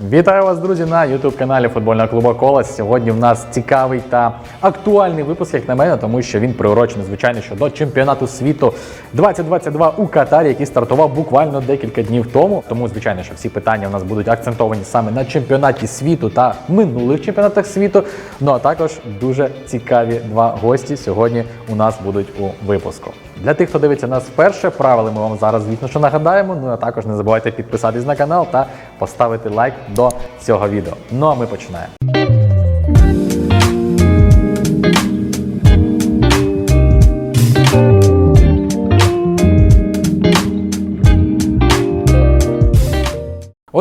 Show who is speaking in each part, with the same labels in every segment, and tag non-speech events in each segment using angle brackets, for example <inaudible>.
Speaker 1: Вітаю вас, друзі, на youtube каналі футбольного клубу Колос. Сьогодні в нас цікавий та актуальний випуск, як на мене, тому що він приурочений, звичайно, що до чемпіонату світу 2022 у Катарі, який стартував буквально декілька днів тому. Тому, звичайно, що всі питання у нас будуть акцентовані саме на чемпіонаті світу та минулих чемпіонатах світу. Ну а також дуже цікаві два гості сьогодні у нас будуть у випуску. Для тих, хто дивиться нас вперше, правила ми вам зараз, звісно, що нагадаємо. Ну а також не забувайте підписатись на канал та поставити лайк до цього відео. Ну а ми починаємо.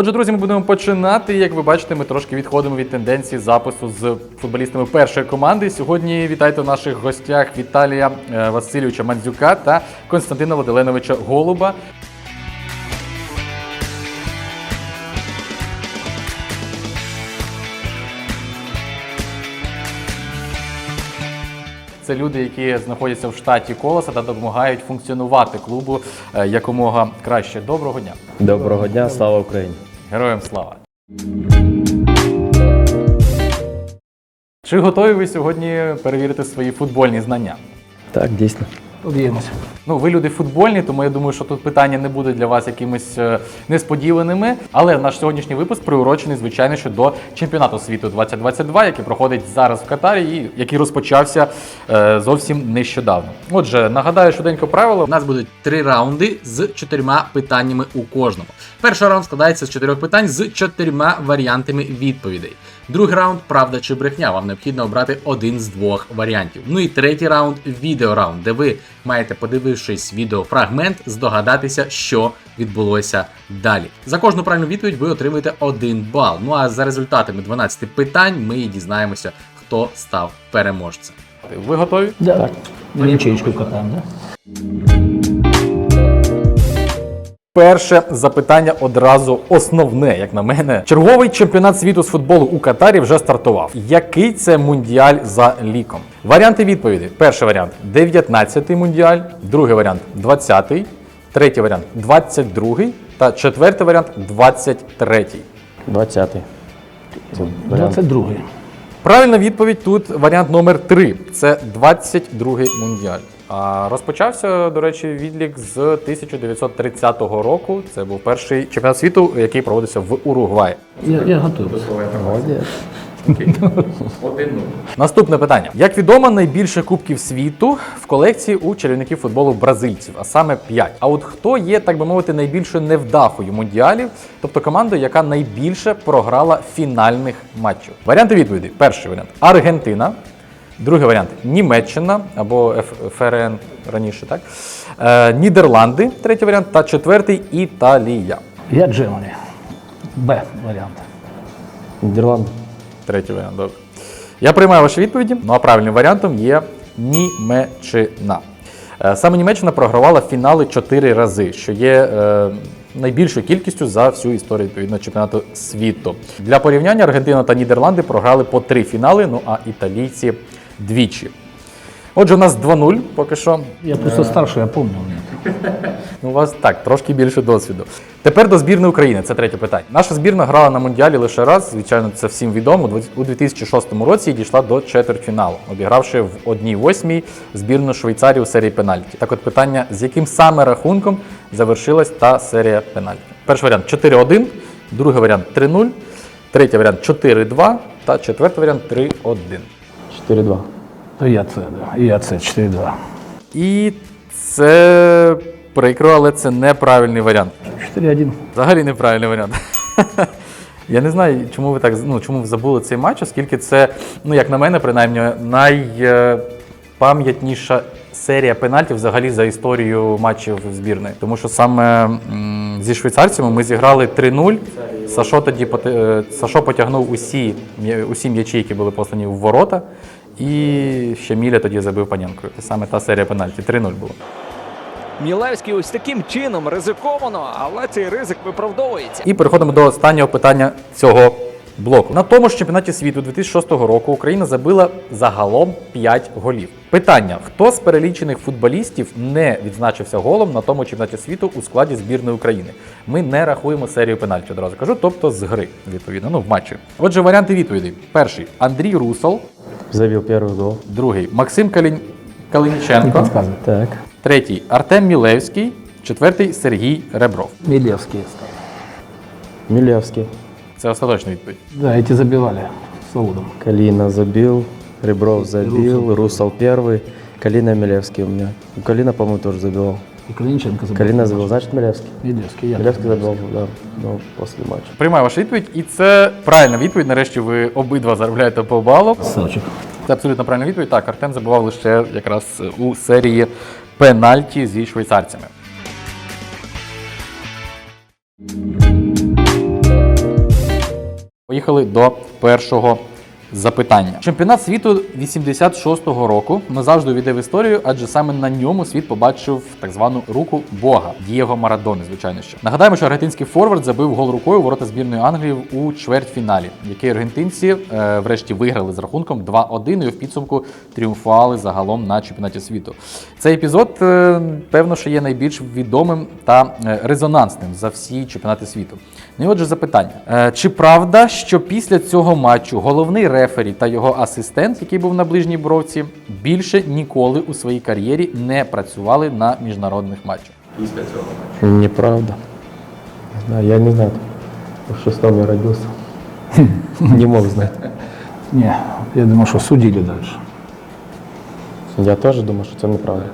Speaker 1: Отже, друзі, ми будемо починати. Як ви бачите, ми трошки відходимо від тенденції запису з футболістами першої команди. Сьогодні вітайте в наших гостях Віталія е, Васильовича Мандзюка та Константина Владиленовича Голуба. Це люди, які знаходяться в штаті колоса та допомагають функціонувати клубу е, якомога краще. Доброго дня!
Speaker 2: Доброго дня, слава Україні!
Speaker 1: Героям слава! Чи готові ви сьогодні перевірити свої футбольні знання?
Speaker 2: Так, дійсно.
Speaker 3: Подивимося.
Speaker 1: Ну, ви люди футбольні, тому я думаю, що тут питання не будуть для вас якимись е, несподіваними. Але наш сьогоднішній випуск приурочений, звичайно, що до чемпіонату світу 2022, який проходить зараз в Катарі, і який розпочався е, зовсім нещодавно. Отже, нагадаю швиденько правило. У нас будуть три раунди з чотирма питаннями у кожному. Перший раунд складається з чотирьох питань з чотирма варіантами відповідей. Другий раунд правда чи брехня. Вам необхідно обрати один з двох варіантів. Ну і третій раунд відеораунд, де ви маєте, подивившись відеофрагмент, здогадатися, що відбулося далі. За кожну правильну відповідь ви отримуєте один бал. Ну а за результатами 12 питань ми і дізнаємося, хто став переможцем. Ви готові?
Speaker 3: Да. Так. Ячейку катаємо, да?
Speaker 1: Перше запитання одразу основне, як на мене. Черговий чемпіонат світу з футболу у Катарі вже стартував. Який це мундіаль за ліком? Варіанти відповіді: перший варіант 19-й мундіаль, другий варіант 20-й, третій варіант 22-й та четвертий варіант 23-й.
Speaker 2: 20-й.
Speaker 3: 22-й.
Speaker 1: Правильна відповідь тут варіант номер 3 Це 22-й мундіаль. Розпочався, до речі, відлік з 1930 року. Це був перший чемпіонат світу, який проводився в Уругваї.
Speaker 3: Я, я готовий.
Speaker 1: Наступне питання: як відомо, найбільше кубків світу в колекції у чарівників футболу бразильців, а саме 5. А от хто є, так би мовити, найбільшою невдахою мундіалів, тобто командою, яка найбільше програла фінальних матчів? Варіанти відповіді: перший варіант Аргентина. Другий варіант Німеччина або ФРН раніше, так? Е, Нідерланди, третій варіант, та четвертий Італія.
Speaker 3: Я Джемані. Б варіант.
Speaker 2: Нідерланди.
Speaker 1: Третій варіант, добре. Я приймаю ваші відповіді. Ну а правильним варіантом є Німеччина. Е, Саме Німеччина програвала фінали 4 рази, що є е, найбільшою кількістю за всю історію відповідно чемпіонату світу. Для порівняння Аргентина та Нідерланди програли по три фінали, ну а італійці двічі. Отже, у нас 2-0 поки що.
Speaker 3: Я просто старший, я пам'ятаю.
Speaker 1: Ну, у вас так, трошки більше досвіду. Тепер до збірної України. Це третє питання. Наша збірна грала на Мундіалі лише раз, звичайно, це всім відомо. У 2006 році і дійшла до четвертьфіналу, обігравши в 1-8 збірну Швейцарії у серії пенальті. Так от питання, з яким саме рахунком завершилась та серія пенальті? Перший варіант 4-1, другий варіант 3-0, третій варіант 4-2 та четвертий варіант 3-1.
Speaker 2: 4-2.
Speaker 3: То я це, да. І я це 4-2.
Speaker 1: І це прикро, але це неправильний варіант.
Speaker 3: 4-1.
Speaker 1: Взагалі неправильний варіант. <laughs> Я не знаю, чому ви так ну, чому ви забули цей матч, оскільки це, ну як на мене, принаймні, найпам'ятніша серія пенальтів взагалі за історію матчів збірної. Тому що саме м, зі швейцарцями ми зіграли 3-0. Сашо тоді е, Сашо потягнув усі, усі м'ячі, які були послані в ворота. І ще Міля тоді забив панянкою. Це саме та серія пенальті. 3-0 було.
Speaker 4: Мілевський ось таким чином ризиковано, але цей ризик виправдовується.
Speaker 1: І переходимо до останнього питання цього блоку. На тому ж чемпіонаті світу 2006 року Україна забила загалом 5 голів. Питання: хто з перелічених футболістів не відзначився голом на тому чемпіонаті світу у складі збірної України? Ми не рахуємо серію пенальті, одразу кажу, тобто з гри, відповідно, ну в матчі. Отже, варіанти відповідей: перший Андрій Русол,
Speaker 2: Забил первый гол.
Speaker 1: другий Максим Калін... Калиніченко,
Speaker 3: Подсказывай.
Speaker 2: Так.
Speaker 1: третій Артем Мілевський, четвертий Сергій Ребров.
Speaker 3: Милевский стал.
Speaker 2: Милевский.
Speaker 1: Це остаточна відповідь.
Speaker 3: Да, эти забивали с Саудом.
Speaker 2: Калина забил. Ребров забил. Русал первый. Калина Милевский у меня. У Калина, по-моему, тоже забивал.
Speaker 3: И Калиниченко забил.
Speaker 2: Калина забил, значит Милевский.
Speaker 3: Милевский, я.
Speaker 2: Милевский забил, да, ну, после матча.
Speaker 1: Приймаю вашу відповідь, і це правильна відповідь. Нарешті ви обидва заробляєте по балу.
Speaker 3: Савчик.
Speaker 1: Це абсолютно правильна відповідь. Так, Артем забував лише якраз у серії пенальті зі швейцарцями. Поїхали до першого запитання. Чемпіонат світу 86-го року назавжди увійде в історію, адже саме на ньому світ побачив так звану руку Бога Дієго Марадони, звичайно що. Нагадаємо, що аргентинський форвард забив гол рукою ворота збірної Англії у чвертьфіналі, який аргентинці е, врешті виграли з рахунком 2-1 і в підсумку тріумфували загалом на чемпіонаті світу. Цей епізод, е, певно, що є найбільш відомим та е, резонансним за всі чемпіонати світу. Ну і отже, запитання: Е, чи правда, що після цього матчу головний рефері та його асистент, який був на ближній бровці, більше ніколи у своїй кар'єрі не працювали на міжнародних матчах?
Speaker 2: Після Неправда. Не знаю, я не знаю. В шестом я родился. Не мог знать.
Speaker 3: Не, я думал, что судили дальше.
Speaker 2: Я тоже думаю, что это неправда.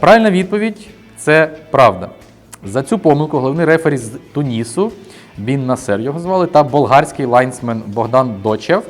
Speaker 1: Правильна відповідь це правда. За цю помилку головний рефері з Тунісу, Бін Насер його звали, та болгарський лайнсмен Богдан Дочев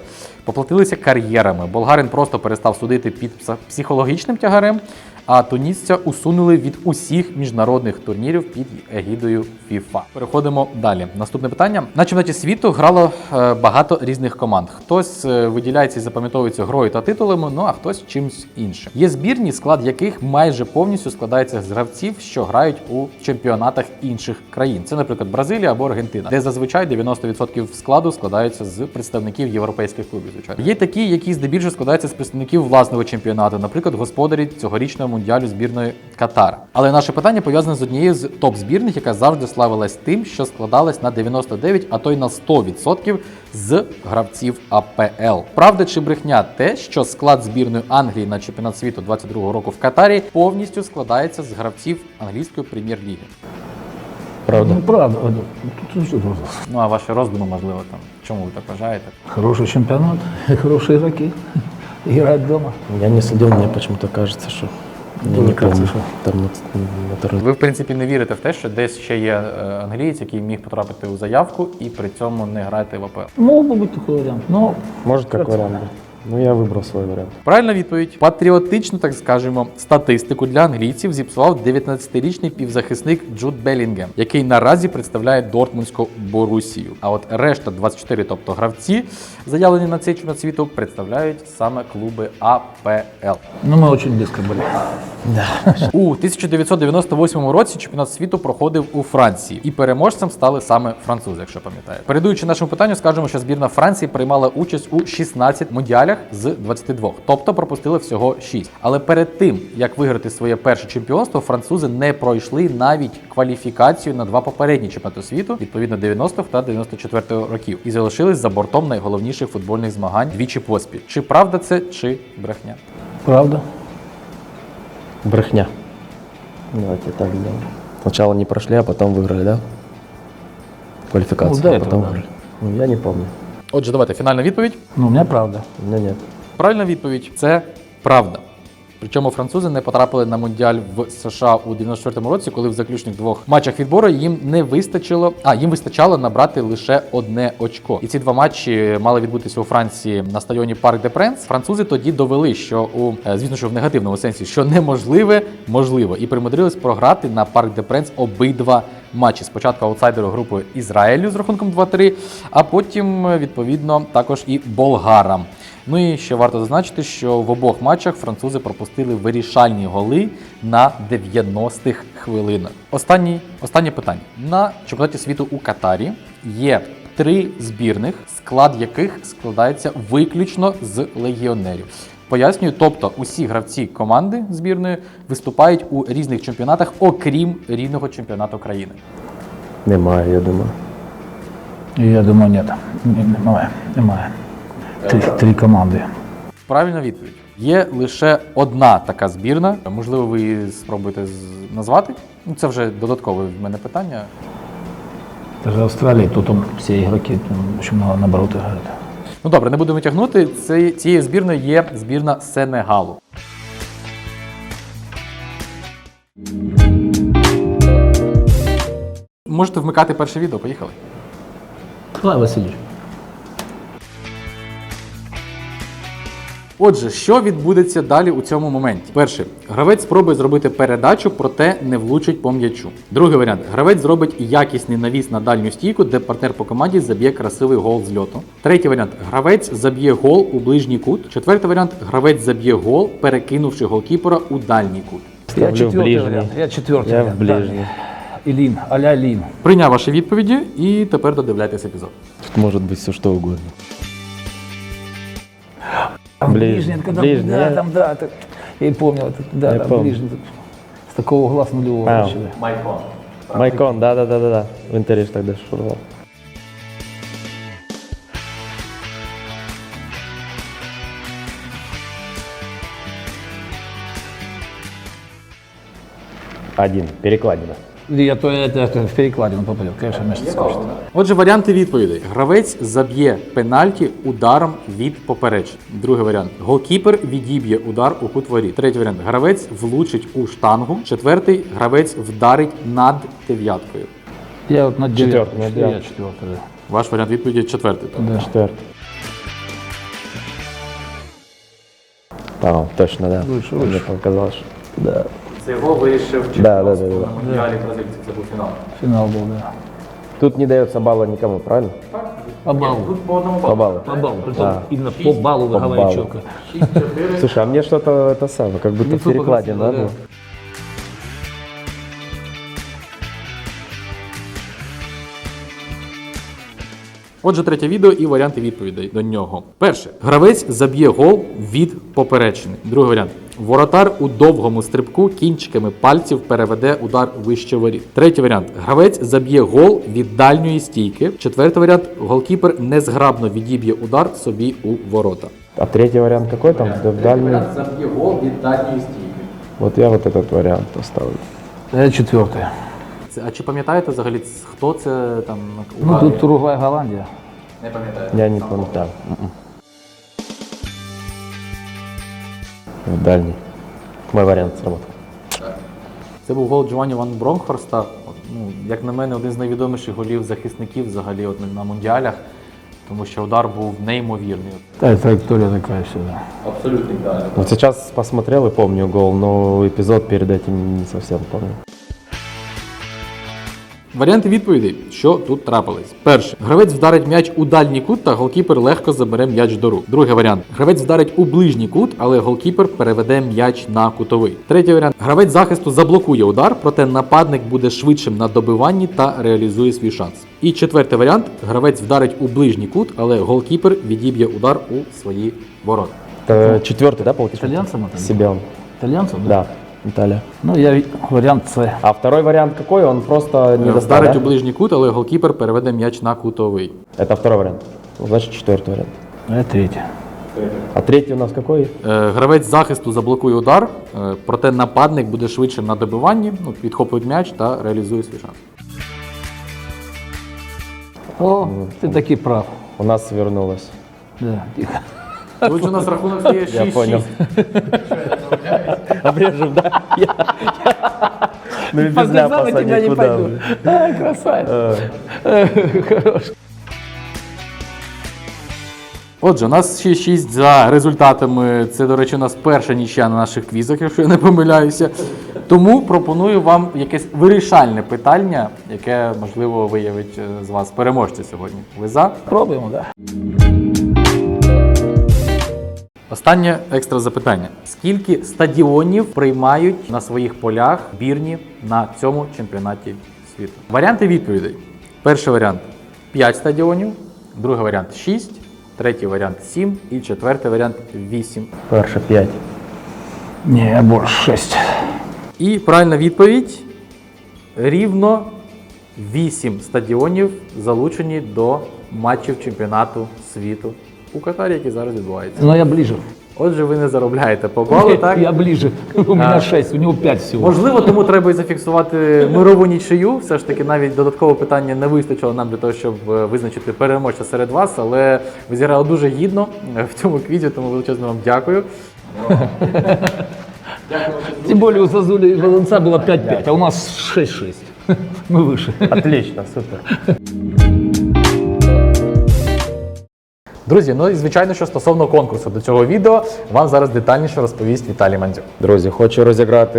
Speaker 1: поплатилися кар'єрами. Болгарин просто перестав судити під психологічним тягарем, а тунісця усунули від усіх міжнародних турнірів під егідою FIFA. Переходимо далі. Наступне питання. На чемпіонаті світу грало е, багато різних команд. Хтось е, виділяється і запам'ятовується грою та титулами, ну а хтось чимсь іншим. Є збірні, склад яких майже повністю складається з гравців, що грають у чемпіонатах інших країн. Це, наприклад, Бразилія або Аргентина, де зазвичай 90% складу складаються з представників європейських клубів. Звичайно, є такі, які здебільшого складаються з представників власного чемпіонату, наприклад, господарі цьогорічного мундіалю збірної Катар. Але наше питання пов'язане з однією з топ збірних, яка завжди славилась тим, що складалась на 99, а то й на 100% з гравців АПЛ. Правда чи брехня те, що склад збірної Англії на чемпіонат світу 22-го року в Катарі повністю складається з гравців англійської прем'єр-ліги.
Speaker 2: Правда.
Speaker 3: Ну, правда. Ну, Тут что тут?
Speaker 1: Ну а ваші роздуми, можливо, там чому ви так вважаєте?
Speaker 3: Хороший чемпионат, <laughs> хорошие игроки. Играть <laughs> дома.
Speaker 2: Я не следил, мне почему-то кажется, что... Я
Speaker 3: Тоже
Speaker 2: не
Speaker 3: кажется,
Speaker 2: помню.
Speaker 3: что-
Speaker 2: Там на, на второй-
Speaker 1: Ви, в принципі, не вірите в те, що десь ще є е, англієць, який міг потрапити у заявку і при цьому не грати в АПЛ.
Speaker 3: Мог бы быть такой вариант. Но
Speaker 2: Может, как вариант быть. Ну, я выбрал свой вариант.
Speaker 1: Правильна відповідь. Патріотичну, так скажемо, статистику для англійців зіпсував 19-річний півзахисник Джуд Белінгем, який наразі представляє Дортмундську Борусію. А от решта 24, тобто гравці, заявлені на цей чемпіонат світу, представляють саме клуби АПЛ.
Speaker 3: ну, мы очень близко были.
Speaker 1: У 1998 році чемпіонат світу проходив у Франції, і переможцем стали саме французи, якщо пам'ятаєте. Передуючи нашому питанню, скажемо, що збірна Франції приймала участь у 16 мундіалях з 22, тобто пропустили всього 6. Але перед тим як виграти своє перше чемпіонство, французи не пройшли навіть кваліфікацію на два попередні чемпіонати світу, відповідно 90-х та 94-го років, і залишились за бортом найголовніших футбольних змагань двічі поспіль. Чи правда це, чи брехня?
Speaker 3: Правда.
Speaker 2: Брехня. Давайте так сделаем. Сначала не прошли, а потом выиграли, да? Квалификацию,
Speaker 3: Ну, до
Speaker 2: а
Speaker 3: этого,
Speaker 2: потом
Speaker 3: да.
Speaker 2: выиграли. Ну, я не помню.
Speaker 1: Отже, давайте фінальна відповідь.
Speaker 3: Ну, у мене правда.
Speaker 2: У меня нет.
Speaker 1: Правильна відповідь це правда. Причому французи не потрапили на мундіаль в США у 94-му році, коли в заключних двох матчах відбору їм не вистачило, а їм вистачало набрати лише одне очко. І ці два матчі мали відбутися у Франції на стадіоні Парк де Пренс. Французи тоді довели, що у е, звісно, що в негативному сенсі, що неможливе, можливо, і примудрились програти на Парк де Пренс обидва матчі. Спочатку аутсайдеру групи Ізраїлю з рахунком 2-3, а потім е, відповідно також і болгарам. Ну і ще варто зазначити, що в обох матчах французи пропустили вирішальні голи на 90-х хвилинах. Останній, останнє питання. На чемпіонаті світу у Катарі є три збірних, склад яких складається виключно з легіонерів. Пояснюю, тобто усі гравці команди збірної виступають у різних чемпіонатах, окрім рідного чемпіонату країни.
Speaker 2: Немає, я думаю.
Speaker 3: Я думаю. Ні, Немає. Немає. Три, три команди.
Speaker 1: Правильна відповідь. Є лише одна така збірна. Можливо, ви її спробуєте назвати. Ну, це вже додаткове в мене питання.
Speaker 3: Даже Австралия, тут там игроки там, очень много наоборот играют.
Speaker 1: Ну добре, не будемо тягнути. Це, цією збірною є збірна Сенегалу. Можете вмикати перше відео, поїхали.
Speaker 3: Давай, Васильевич.
Speaker 1: Отже, що відбудеться далі у цьому моменті? Перше, гравець спробує зробити передачу, проте не влучить по м'ячу. Другий варіант: гравець зробить якісний навіс на дальню стійку, де партнер по команді заб'є красивий гол з льоту. Третій варіант: гравець заб'є гол у ближній кут. Четвертий варіант: гравець заб'є гол, перекинувши голкіпера у дальній кут.
Speaker 3: Я
Speaker 2: Ставлю в
Speaker 3: четвертый
Speaker 2: ближний.
Speaker 3: вариант. Я четвертый
Speaker 2: Я в
Speaker 3: вариант.
Speaker 2: ближний.
Speaker 3: Да. Илин, а-ля Илин.
Speaker 1: Прийняв ваші відповіді і тепер додивляйтесь епізод.
Speaker 2: Тут может быть все что угодно. Ближний.
Speaker 3: когда,
Speaker 2: Ближний,
Speaker 3: да,
Speaker 2: я-
Speaker 3: там, да, это, я и помнил, это, да,
Speaker 2: Я
Speaker 3: да,
Speaker 2: помню.
Speaker 3: ближний. С такого угла с нулевого.
Speaker 2: А.
Speaker 3: да.
Speaker 2: Майкон, да, да, да, да, да. В Интере ж тогда шурвал. Один, перекладина.
Speaker 3: Я то это, это в перекладину попадет, конечно, мяч скажет.
Speaker 1: Отже, варіанти відповідей: гравець заб'є пенальті ударом від поперечення. Другий варіант: голкіпер відіб'є удар у кут воріт. Третій варіант: гравець влучить у штангу. Четвертий гравець вдарить над дев'яткою.
Speaker 3: Я вот на
Speaker 2: Четвертый,
Speaker 3: девятку.
Speaker 2: на
Speaker 3: Я
Speaker 2: девятку.
Speaker 3: четвертый, да.
Speaker 1: Ваш варіант відповіді четвертий. так?
Speaker 3: Да.
Speaker 2: Четвертый. А, точно, да.
Speaker 3: Выше,
Speaker 2: Мне
Speaker 3: выше.
Speaker 2: показалось, что... Да.
Speaker 1: Це його вирішив
Speaker 2: Да, да, да, да.
Speaker 1: на мундіалі бразильців. Це був фінал.
Speaker 3: Финал был, да.
Speaker 2: Тут не дается балла никому, правильно?
Speaker 3: По баллу.
Speaker 1: Тут по одному
Speaker 2: По баллу.
Speaker 3: По. Притом
Speaker 2: Да.
Speaker 3: именно по
Speaker 2: По баллу.
Speaker 3: четко.
Speaker 2: Слушай, а мне что-то это самое, как будто в перекладе
Speaker 3: фотографировал,
Speaker 2: надо.
Speaker 3: да.
Speaker 1: Отже, третє відео і варіанти відповідей до нього. Перше. Гравець заб'є гол від поперечини. Другий варіант. Воротар у довгому стрибку кінчиками пальців переведе удар вище воріт. Третій варіант. Гравець заб'є гол від дальньої стійки. Четвертий варіант. Голкіпер незграбно відіб'є удар собі у ворота.
Speaker 2: А третий вариант какой там? Да в дальний.
Speaker 1: заб'є гол від дальньої стійки.
Speaker 2: Вот я вот этот вариант оставлю.
Speaker 3: Я четвертый.
Speaker 1: Це, а чи пам'ятаєте взагалі, хто це там
Speaker 3: Ну
Speaker 1: Уругвай?
Speaker 3: тут Уругвай, Голландия.
Speaker 1: не пам'ятаю.
Speaker 2: Я не помню. Да. м-м. Вот. Мой вариант сработал.
Speaker 1: Це був гол Джованні Ван Бронхорста. Ну, як на мене, один з найвідоміших голів захисників взагалі от, на мундіалях, тому що удар був неймовірний.
Speaker 3: Та траєкторія така такая да.
Speaker 1: Абсолютно ідеально.
Speaker 2: Вот сейчас посмотрел и помню гол, но эпизод перед этим не совсем помню.
Speaker 1: Варіанти відповідей, що тут трапилось. Перше. Гравець вдарить м'яч у дальній кут, та голкіпер легко забере м'яч до рук. Другий варіант. Гравець вдарить у ближній кут, але голкіпер переведе м'яч на кутовий. Третій варіант. Гравець захисту заблокує удар, проте нападник буде швидшим на добиванні та реалізує свій шанс. І четвертий варіант. Гравець вдарить у ближній кут, але голкіпер відіб'є удар у свої ворота.
Speaker 2: Это четвертый, да, получается?
Speaker 3: Итальянцам это?
Speaker 2: Себе он.
Speaker 3: Итальянцев, да?
Speaker 2: Да, Италия.
Speaker 3: Ну, я ви- вариант С.
Speaker 2: А второй вариант какой? Он просто не достал,
Speaker 1: Вдарить
Speaker 2: да?
Speaker 1: у ближній кут, але голкіпер переведе м'яч на кутовий.
Speaker 2: Это второй вариант. Ну, Значит, четвертый вариант.
Speaker 3: А я третий.
Speaker 2: А третий у нас какой?
Speaker 1: Е, Гравець захисту заблокує удар, е, проте нападник буде швидшим на добиванні, ну, підхоплює м'яч та реалізує свій шанс.
Speaker 3: О, ты таки прав.
Speaker 2: У нас вернулось.
Speaker 3: Да, тихо.
Speaker 1: Отже, у нас рахунок стає 6-6.
Speaker 2: Я понял. <laughs> Обрежем, да? Ну и без ляпаса никуда уже. <laughs>
Speaker 3: А, красавец. <laughs> Хорош.
Speaker 1: Отже, у нас 6-6 за результатами. Це, до речі, у нас перша нічия на наших квізах, якщо я не помиляюся. Тому пропоную вам якесь вирішальне питання, яке можливо виявить е, з вас переможця сьогодні. Ви за?
Speaker 3: Пробуем, да.
Speaker 1: Останнє екстра запитання: скільки стадіонів приймають на своїх полях бірні на цьому чемпіонаті світу? Варіанти відповідей. Перший варіант 5 стадіонів, другий варіант 6, третій варіант 7 і четвертий варіант 8.
Speaker 2: Перше п'ять.
Speaker 3: Ні, більше шість.
Speaker 1: І правильна відповідь рівно 8 стадіонів залучені до матчів чемпіонату світу у Катарі, який зараз відбувається.
Speaker 3: Ну я ближе.
Speaker 1: Отже, ви не заробляєте по балу, так? <laughs>
Speaker 3: Я ближе. У мене шість, у нього п'ять всього.
Speaker 1: Можливо, тому треба і зафіксувати мирову нічию. Все ж таки, навіть додаткового питання не вистачило нам для того, щоб е, визначити переможця серед вас, але ви зіграли дуже гідно е, в цьому квізі, тому величезно вам дякую.
Speaker 3: Тем более у Зазули и Волонца было 5-5, а у нас 6-6. Мы выше.
Speaker 2: Отлично, супер.
Speaker 1: Друзі, ну і звичайно, що стосовно конкурсу до цього відео вам зараз детальніше розповість Віталій Мандзюк.
Speaker 2: Друзі, хочу розіграти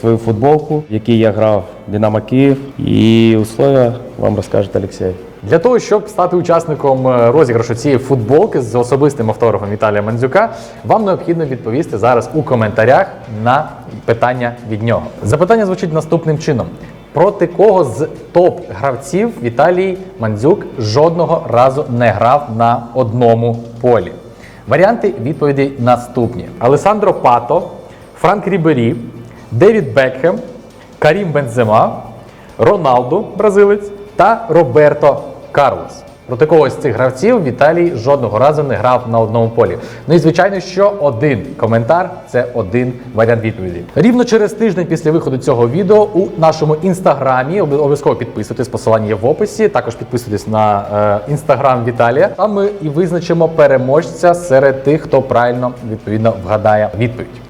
Speaker 2: свою футболку, в якій я грав Динамо Київ. І условия вам розкаже Олексій.
Speaker 1: Для того, щоб стати учасником е, розіграшу цієї футболки з особистим автографом Віталія Мандзюка, вам необхідно відповісти зараз у коментарях на питання від нього. Запитання звучить наступним чином: проти кого з топ-гравців Віталій Мандзюк жодного разу не грав на одному полі? Варіанти відповідей наступні: Алесандро Пато, Франк Рібері, Девід Бекхем, Карім Бензема, Роналду, бразилець, та Роберто Карлос. Проти когось з цих гравців Віталій жодного разу не грав на одному полі. Ну і звичайно, що один коментар це один варіант відповіді. Рівно через тиждень після виходу цього відео у нашому інстаграмі обов'язково підписуйтесь, посилання є в описі. Також підписуйтесь на е, інстаграм Віталія. Там ми і визначимо переможця серед тих, хто правильно відповідно вгадає відповідь.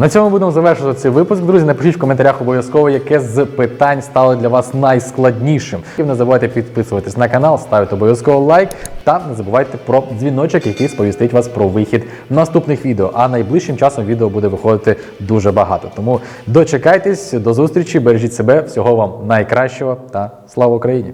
Speaker 1: На цьому будемо завершувати цей випуск. Друзі, напишіть в коментарях обов'язково, яке з питань стало для вас найскладнішим. І не забувайте підписуватись на канал, ставити обов'язково лайк та не забувайте про дзвіночок, який сповістить вас про вихід наступних відео. А найближчим часом відео буде виходити дуже багато. Тому дочекайтесь, до зустрічі, бережіть себе, всього вам найкращого та слава Україні!